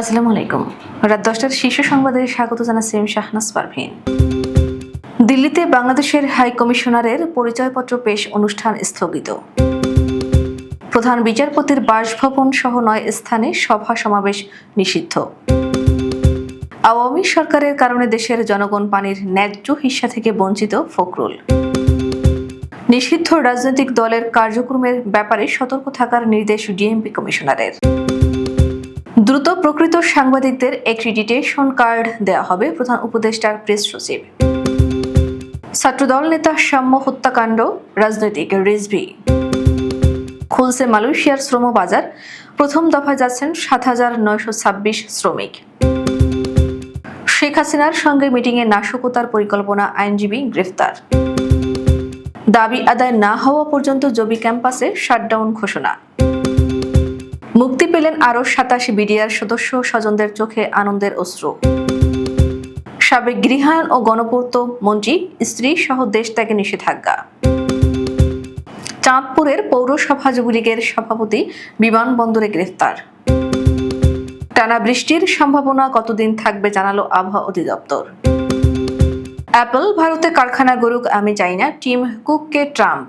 আসসালামু আলাইকুম। রাত দশটার শীর্ষ সংবাদে স্বাগত জানাচ্ছি আমি শাহনাজ পারভিন। দিল্লিতে বাংলাদেশের হাই কমিশনারের পরিচয়পত্র পেশ অনুষ্ঠান স্থগিত। প্রধান বিচারপতির বাসভবন সহ নয় স্থানে সভা সমাবেশ নিষিদ্ধ। আওয়ামী সরকারের কারণে দেশের জনগণ পানির ন্যায্য হিস্সা থেকে বঞ্চিত ফখরুল। নিষিদ্ধ রাজনৈতিক দলের কার্যক্রমের ব্যাপারে সতর্ক থাকার নির্দেশ ডিএমপি কমিশনারের। দ্রুত প্রকৃত সাংবাদিকদের অ্যাক্রিডিটেশন কার্ড দেওয়া হবে প্রধান উপদেষ্টার প্রেস সচিব। ছাত্রদল নেতা সাম্য হত্যাকাণ্ড, রাজনৈতিক রিজভি। খুলছে মালয়েশিয়ার শ্রম বাজার, প্রথম দফায় যাচ্ছেন সাত হাজার নয়শো ছাব্বিশ শ্রমিক। শেখ হাসিনার সঙ্গে মিটিংয়ে নাশকতার পরিকল্পনা আইনজীবী গ্রেফতার। দাবি আদায় না হওয়া পর্যন্ত জবি ক্যাম্পাসে শাটডাউন ঘোষণা। মুক্তি পেলেন আরও সাতাশ বিডিআর সদস্য স্বজনদের চোখে আনন্দের অশ্রু। সাবেক গৃহায়ণ ও গণপূর্ত মন্ত্রী, স্ত্রী সহ দেশ ত্যাগে নিষেধাজ্ঞা। চাঁদপুরের পৌরসভা যুবলীগের সভাপতি বিমানবন্দরে গ্রেফতার। টানা বৃষ্টির সম্ভাবনা কতদিন থাকবে জানালো আবহাওয়া অধিদপ্তর। অ্যাপল ভারতে কারখানা গরুক আমি চাই না, টিম কুককে ট্রাম্প।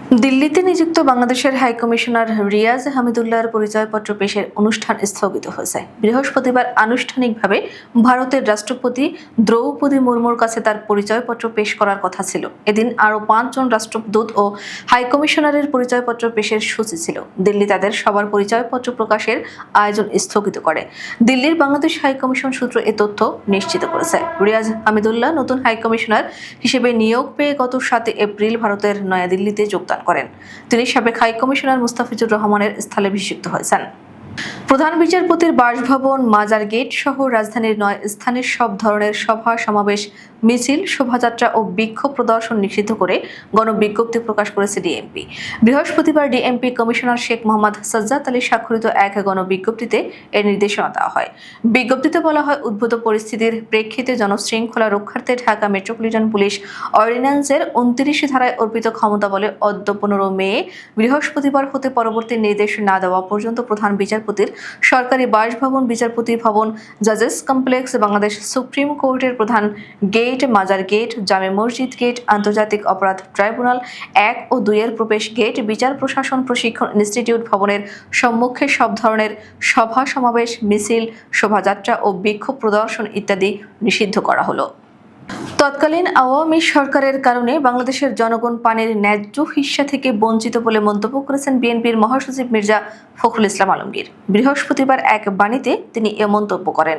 দিল্লিতে নিযুক্ত বাংলাদেশের হাই কমিশনার রিয়াজ হামিদুল্লাহর পরিচয়পত্র পেশের অনুষ্ঠান স্থগিত হয়েছে। বৃহস্পতিবার আনুষ্ঠানিকভাবে ভারতের রাষ্ট্রপতি দ্রৌপদী মুর্মুর কাছে তার পরিচয়পত্র পেশ করার কথা ছিল। এদিন আরও পাঁচজন রাষ্ট্রদূত ও হাই কমিশনারের পরিচয়পত্র পেশের সূচি ছিল। দিল্লি তাদের সবার পরিচয়পত্র প্রকাশের আয়োজন স্থগিত করে। দিল্লির বাংলাদেশ হাই কমিশন সূত্র এ তথ্য নিশ্চিত করেছে। রিয়াজ হামিদুল্লাহ নতুন হাই কমিশনার হিসেবে নিয়োগ পেয়ে গত সাত এপ্রিল ভারতের নয়াদিল্লিতে যোগদান করেন। তিনি সাবেক হাইকমিশনার মুস্তাফিজুর রহমানের স্থলাভিষিক্ত হয়েছেন। প্রধান বিচারপতির বাসভবন, মাজার গেট সহ রাজধানীর নয় স্থানের সব ধরনের সভা, সমাবেশ, মিছিল, শোভাযাত্রা ও বিক্ষোভ প্রদর্শন নিষিদ্ধ করে গণবিজ্ঞপ্তি প্রকাশ করেছে ডিএমপি। বৃহস্পতিবার ডিএমপি কমিশনার শেখ মোহাম্মদ সাজ্জাদ আলী স্বাক্ষরিত এক গণবিজ্ঞপ্তিতে এর নির্দেশনা দেওয়া হয়। বিজ্ঞপ্তিতে বলা হয়, উদ্ভূত পরিস্থিতির প্রেক্ষিতে জনশৃঙ্খলা রক্ষার্থে ঢাকা মেট্রোপলিটন পুলিশ অর্ডিন্যান্সের উনত্রিশে ধারায় অর্পিত ক্ষমতা বলে অদ্য পনেরো মে বৃহস্পতিবার হতে পরবর্তী নির্দেশ না দেওয়া পর্যন্ত প্রধান বিচারপতির সরকারি বাসভবন বিচারপতি ভবন জাজেস কমপ্লেক্স বাংলাদেশ সুপ্রিম কোর্টের প্রধান গেট, মাজার গেট, জামে মসজিদ গেট, আন্তর্জাতিক অপরাধ ট্রাইব্যুনাল এক ও দুইয়ের প্রবেশ গেট, বিচার প্রশাসন প্রশিক্ষণ ইনস্টিটিউট ভবনের সম্মুখে সব ধরনের সভা সমাবেশ, মিছিল, শোভাযাত্রা ও বিক্ষোভ প্রদর্শন ইত্যাদি নিষিদ্ধ করা হলো। তৎকালীন আওয়ামী সরকারের কারণে বাংলাদেশের জনগণ পানির ন্যায্য হিস্সা থেকে বঞ্চিত বলে মন্তব্য করেছেন বিএনপির মহাসচিব মির্জা ফখরুল ইসলাম আলমগীর। বৃহস্পতিবার এক বাণীতে তিনি এ মন্তব্য করেন।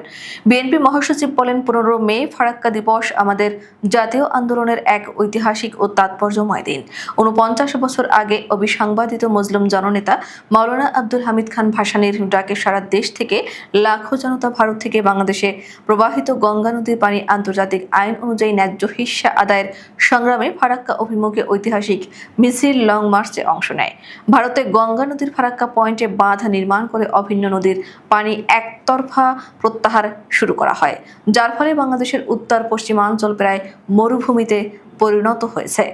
বিএনপি মহাসচিব বলেন, পনেরো মে ফারাক্কা দিবস আমাদের জাতীয় আন্দোলনের এক ঐতিহাসিক ও তাৎপর্যময় দিন। উনপঞ্চাশ বছর আগে অবিসাংবাদিত মুসলিম জননেতা মাওলানা আব্দুল হামিদ খান ভাসানীর ডাকে সারা দেশ থেকে লাখো জনতা ভারত থেকে বাংলাদেশে প্রবাহিত গঙ্গা নদীর পানি আন্তর্জাতিক আইন অনুযায়ী ন্যায্য হিস্সা আদায়ের সংগ্রামে ফারাক্কা অভিমুখে ঐতিহাসিক মিছিল লং মার্চে অংশ নেয়। ভারতে গঙ্গা নদীর ফারাক্কা পয়েন্টে বাঁধ নির্মাণ করে অভিন্ন নদীর পানি একতরফা প্রত্যাহার শুরু করা হয়, যার ফলে বাংলাদেশের উত্তর পশ্চিমাঞ্চল প্রায় মরুভূমিতে পরিণত হয়েছে।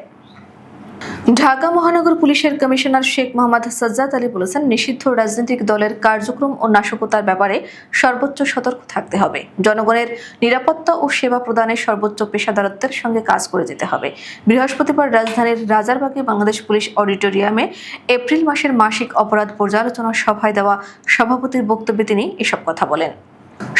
ঢাকা মহানগর পুলিশের কমিশনার শেখ মোহাম্মদ সাজ্জাদ আলী বলেছেন, নিষিদ্ধ রাজনৈতিক দলের কার্যক্রম ও নাশকতার ব্যাপারে সর্বোচ্চ সতর্ক থাকতে হবে। জনগণের নিরাপত্তা ও সেবা প্রদানে সর্বোচ্চ পেশাদারত্বের সঙ্গে কাজ করে যেতে হবে। বৃহস্পতিবার রাজধানীর রাজারবাগে বাংলাদেশ পুলিশ অডিটোরিয়ামে এপ্রিল মাসের মাসিক অপরাধ পর্যালোচনা সভায় দেওয়া সভাপতির বক্তব্যে তিনি এসব কথা বলেন।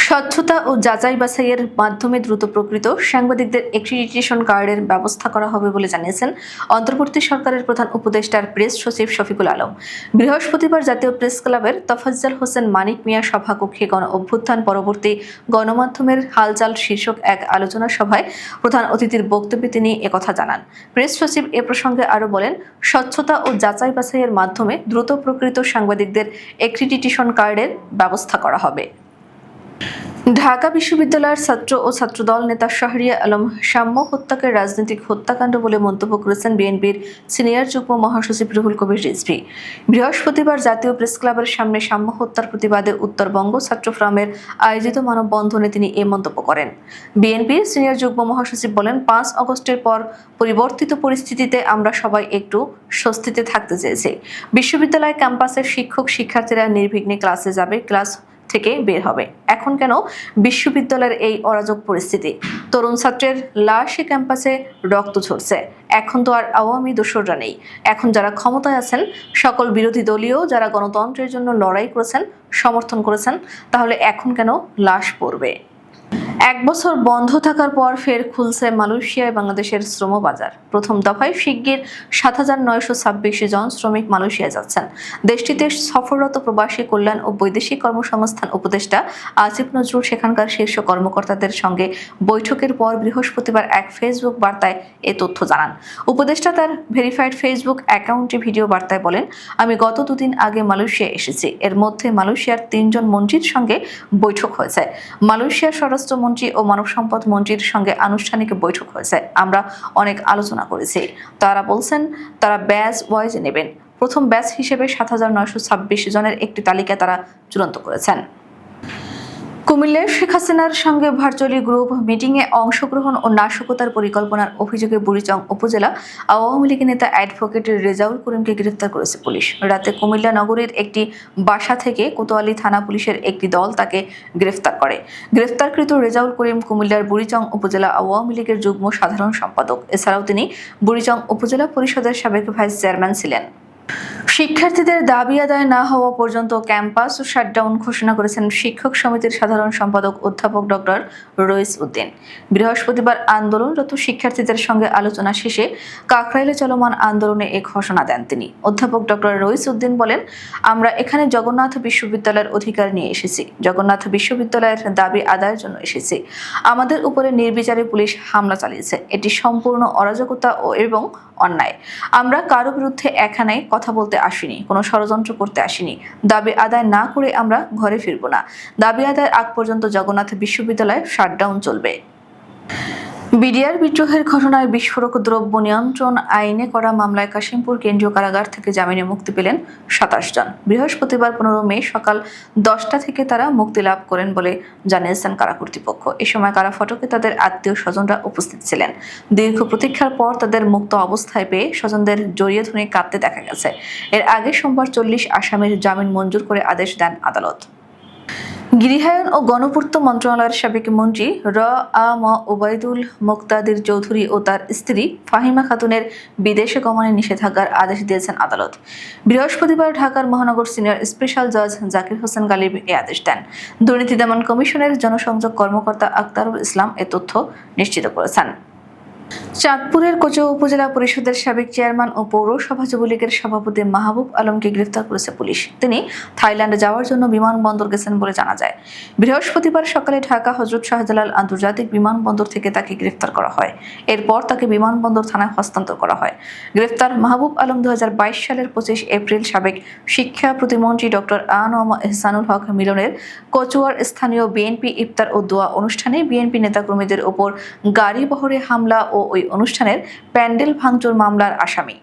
স্বচ্ছতা ও যাচাই বাছাইয়ের মাধ্যমে দ্রুত প্রকৃত সাংবাদিকদের এক্রিডিটেশন কার্ডের ব্যবস্থা করা হবে বলে জানিয়েছেন অন্তর্বর্তী সরকারের প্রধান উপদেষ্টার প্রেস সচিব শফিকুল আলম। বৃহস্পতিবার জাতীয় প্রেস ক্লাবের তফাজ্জাল হোসেন মানিক মিয়া সভাকক্ষে গণ অভ্যুত্থান পরবর্তী গণমাধ্যমের হালচাল শীর্ষক এক আলোচনা সভায় প্রধান অতিথির বক্তব্যে তিনি একথা জানান। প্রেস সচিব এ প্রসঙ্গে আরও বলেন, স্বচ্ছতা ও যাচাই বাছাইয়ের মাধ্যমে দ্রুত প্রকৃত সাংবাদিকদের এক্রিডিটেশন কার্ডের ব্যবস্থা করা হবে। ঢাকা বিশ্ববিদ্যালয়ের ছাত্র ও ছাত্রদল নেতা শাহরিয়া আলম সাম্য হত্যাকে রাজনৈতিক হত্যাকাণ্ড বলে মন্তব্য করেছেন বিএনপির সিনিয়র যুগ্ম মহাসচিব রুহুল কবির রিজভি। বৃহস্পতিবার জাতীয় প্রেস ক্লাবের সামনে সাম্য হত্যার প্রতিবাদে উত্তরবঙ্গ ছাত্র ফ্রামের আয়োজিত মানববন্ধনে তিনি এ মন্তব্য করেন। বিএনপির সিনিয়র যুগ্ম মহাসচিব বলেন, পাঁচ অগস্টের পর পরিবর্তিত পরিস্থিতিতে আমরা সবাই একটু স্বস্তিতে থাকতে চেয়েছি। বিশ্ববিদ্যালয় ক্যাম্পাসের শিক্ষক শিক্ষার্থীরা নির্বিঘ্নে ক্লাসে যাবে, ক্লাস থেকে বের হবে। এখন কেন বিশ্ববিদ্যালয়ের এই অরাজক পরিস্থিতি? তরুণ ছাত্রের লাশে ক্যাম্পাসে রক্ত ঝরছে। এখন তো আর আওয়ামী দোসররা নেই। এখন যারা ক্ষমতায় আছেন, সকল বিরোধী দলীয় যারা গণতন্ত্রের জন্য লড়াই করেছেন, সমর্থন করেছেন, তাহলে এখন কেন লাশ পড়বে? এক বছর বন্ধ থাকার পর ফের খুলছে মালয়েশিয়ায় বাংলাদেশের শ্রম বাজার। প্রথম দফায় শিগগির সাত হাজার নয়শো ছাব্বিশ জন শ্রমিক মালয়েশিয়া যাচ্ছেন। দেশটিতে সফররত প্রবাসী কল্যাণ ও বৈদেশিক কর্মসংস্থান উপদেষ্টা আসিফ নজরুল সেখানকার শীর্ষ কর্মকর্তাদের সঙ্গে বৈঠকের পর বৃহস্পতিবার এক ফেসবুক বার্তায় এ তথ্য জানান। উপদেষ্টা তার ভেরিফাইড ফেসবুক অ্যাকাউন্টে ভিডিও বার্তায় বলেন, আমি গত দুদিন আগে মালয়েশিয়া এসেছি। এর মধ্যে মালয়েশিয়ার তিনজন মন্ত্রীর সঙ্গে বৈঠক হয়েছে। মালয়েশিয়ার স্বরাষ্ট্রমন্ত্রী ও মানব সম্পদ মন্ত্রীর সঙ্গে আনুষ্ঠানিক বৈঠক হয়েছে। আমরা অনেক আলোচনা করেছি। তারা বলছেন, তারা ব্যাচ ওয়াইজ নেবেন। প্রথম ব্যাচ হিসেবে সাত হাজার নয়শো ছাব্বিশ জনের একটি তালিকা তারা চূড়ান্ত করেছেন। কুমিল্লার শেখ হাসিনার সঙ্গে ভার্চুয়ালি গ্রুপ মিটিংয়ে অংশগ্রহণ ও নাশকতার পরিকল্পনার অভিযোগে বুড়িচং উপজেলা আওয়ামী লীগের নেতা অ্যাডভোকেট রেজাউল করিমকে গ্রেফতার করেছে পুলিশ। রাতে কুমিল্লা নগরীর একটি বাসা থেকে কোতোয়ালি থানা পুলিশের একটি দল তাকে গ্রেফতার করে। গ্রেফতারকৃত রেজাউল করিম কুমিল্লার বুড়িচং উপজেলা আওয়ামী লীগের যুগ্ম সাধারণ সম্পাদক। এছাড়াও তিনি বুড়িচং উপজেলা পরিষদের সাবেক ভাইস চেয়ারম্যান ছিলেন। শিক্ষার্থীদের দাবি আদায় না হওয়া পর্যন্ত ক্যাম্পাস শাটডাউন ঘোষণা করেছেন শিক্ষক সমিতির সাধারণ সম্পাদক অধ্যাপক ডক্টর রইস উদ্দিন। বৃহস্পতিবার আন্দোলনরত শিক্ষার্থীদের সঙ্গে আলোচনা শেষে কাকরাইলে চলমান আন্দোলনে এ ঘোষণা দেন তিনি। অধ্যাপক ডক্টর রইস উদ্দিন বলেন, আমরা এখানে জগন্নাথ বিশ্ববিদ্যালয়ের অধিকার নিয়ে এসেছি। জগন্নাথ বিশ্ববিদ্যালয়ের দাবি আদায়ের জন্য এসেছি। আমাদের উপরে নির্বিচারে পুলিশ হামলা চালিয়েছে। এটি সম্পূর্ণ অরাজকতা ও এবং অন্যায়। আমরা কারও বিরুদ্ধে একখানায় কথা বলতে আসিনি, কোনো ষড়যন্ত্র করতে আসিনি। দাবি আদায় না করে আমরা ঘরে ফিরব না। দাবি আদায়ের আগ পর্যন্ত জগন্নাথ বিশ্ববিদ্যালয়ে শাটডাউন চলবে। বিডিআর বিদ্রোহের ঘটনায় বিস্ফোরক দ্রব্য নিয়ন্ত্রণ আইনে করা মামলায় কাশিমপুর কেন্দ্রীয় কারাগার থেকে জামিনে মুক্তি পেলেন সাতাশ জন। বৃহস্পতিবার পনেরো মে সকাল দশটা থেকে তারা মুক্তি লাভ করেন বলে জানিয়েছেন কারা কর্তৃপক্ষ। এ সময় কারা ফটকে তাদের আত্মীয় স্বজনরা উপস্থিত ছিলেন। দীর্ঘ প্রতীক্ষার পর তাদের মুক্ত অবস্থায় পেয়ে স্বজনদের জড়িয়ে ধরে কাঁদতে দেখা গেছে। এর আগে সোমবার চল্লিশ আসামির জামিন মঞ্জুর করে আদেশ দেন আদালত। গৃহায়ন ও গণপূর্ত মন্ত্রণালয়ের সাবেক মন্ত্রী র আ ম ওবায়দুল মোক্তাদির চৌধুরী ও তার স্ত্রী ফাহিমা খাতুনের বিদেশে গমনে নিষেধাজ্ঞার আদেশ দিয়েছেন আদালত। বৃহস্পতিবার ঢাকার মহানগর সিনিয়র স্পেশাল জজ জাকির হোসেন গালিব এ আদেশ দেন। দুর্নীতি দমন কমিশনের জনসংযোগ কর্মকর্তা আক্তারুল ইসলাম এ তথ্য নিশ্চিত করেছেন। চাঁদপুরের কোচো উপজেলা পরিষদের সাবেক চেয়ারম্যান ও পৌরসভা যুবলীগের সভাপতি মাহবুব আলমকে গ্রেফতার করেছে পুলিশ। তিনি থাইল্যান্ডে যাওয়ার জন্য বিমানবন্দর গেছেন বলে জানা যায়। বৃহস্পতিবার সকালে ঢাকা হজরত শাহজালাল আন্তর্জাতিক বিমানবন্দর থেকে তাকে গ্রেফতার করা হয়। এরপর তাকে বিমানবন্দর থানায় হস্তান্তর করা হয়। গ্রেফতার মাহবুব আলম দু হাজার বাইশ সালের পঁচিশ এপ্রিল সাবেক শিক্ষা প্রতিমন্ত্রী ডক্টর আনোয়ামা এহসানুল হক মিলনের কচুয়ার স্থানীয় বিএনপি ইফতার ও দোয়া অনুষ্ঠানে বিএনপি নেতাকর্মীদের ওপর গাড়ি বহরে হামলা ও ওই অনুষ্ঠানের প্যান্ডেল ভাঙচুর মামলার আসামি।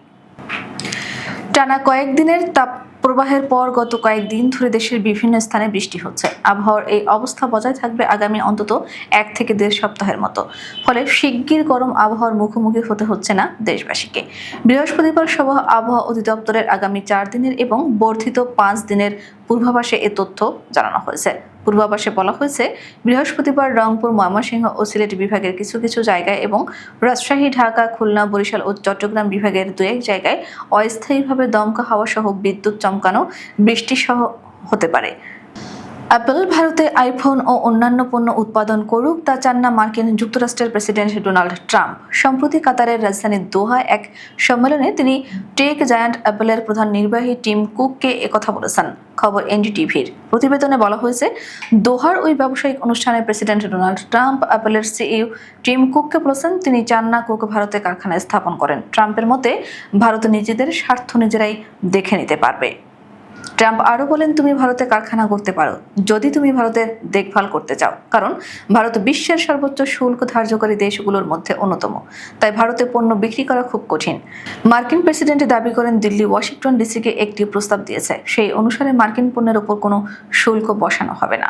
টানা কয়েকদিনের তাপ প্রবাহের পর গত কয়েকদিন ধরে দেশের বিভিন্ন স্থানে বৃষ্টি হচ্ছে। আবহাওয়ার এই অবস্থা বজায় থাকবে আগামী অন্তত এক থেকে দেড় সপ্তাহের মতো। ফলে শিগগির গরম আবহাওয়ার মুখোমুখি হতে হচ্ছে না দেশবাসীকে। বৃহস্পতিবার সহ আবহাওয়া অধিদপ্তরের আগামী চার দিনের এবং বর্ধিত পাঁচ দিনের পূর্বাভাসে এ তথ্য জানানো হয়েছে। পূর্বাভাসে বলা হয়েছে, বৃহস্পতিবার রংপুর, ময়মনসিংহ ও সিলেট বিভাগের কিছু কিছু জায়গায় এবং রাজশাহী, ঢাকা, খুলনা, বরিশাল ও চট্টগ্রাম বিভাগের দু এক জায়গায় অস্থায়ীভাবে দমকা হাওয়া সহ বিদ্যুৎ চমকানো, বৃষ্টিসহ হতে পারে। অ্যাপল ভারতে আইফোন ও অন্যান্য পণ্য উৎপাদন করুক, তা চান না মার্কিন যুক্তরাষ্ট্রের প্রেসিডেন্ট ডোনাল্ড ট্রাম্প। সম্প্রতি কাতারের রাজধানী দোহায় এক সম্মেলনে তিনি টেক জায়ান্ট অ্যাপলের প্রধান নির্বাহী টিম কুককে একথা বলেছেন। খবর এনডিটিভির। প্রতিবেদনে বলা হয়েছে, দোহার ওই ব্যবসায়িক অনুষ্ঠানে প্রেসিডেন্ট ডোনাল্ড ট্রাম্প অ্যাপলের সিইও টিম কুককে বলেছেন, তিনি চান না কুক ভারতে কারখানা স্থাপন করেন। ট্রাম্পের মতে, ভারত নিজেদের স্বার্থ নিজেরাই দেখে নিতে পারবে। ট্রাম্প আরও বলেন, তুমি ভারতে কারখানা করতে পারো। যদি তুমি ভারতের দেখভাল করতে চাও, কারণ ভারত বিশ্বের সর্বোচ্চ শুল্ক ধার্যকারী দেশগুলোর মধ্যে অন্যতম। তাই ভারতে পণ্য বিক্রি করা খুব কঠিন। মার্কিন প্রেসিডেন্ট দাবি করেন, দিল্লি, ওয়াশিংটন ডিসিকে একটি প্রস্তাব দিয়েছে। সেই অনুসারে মার্কিন পণ্যের ওপর কোনো শুল্ক বসানো হবে না।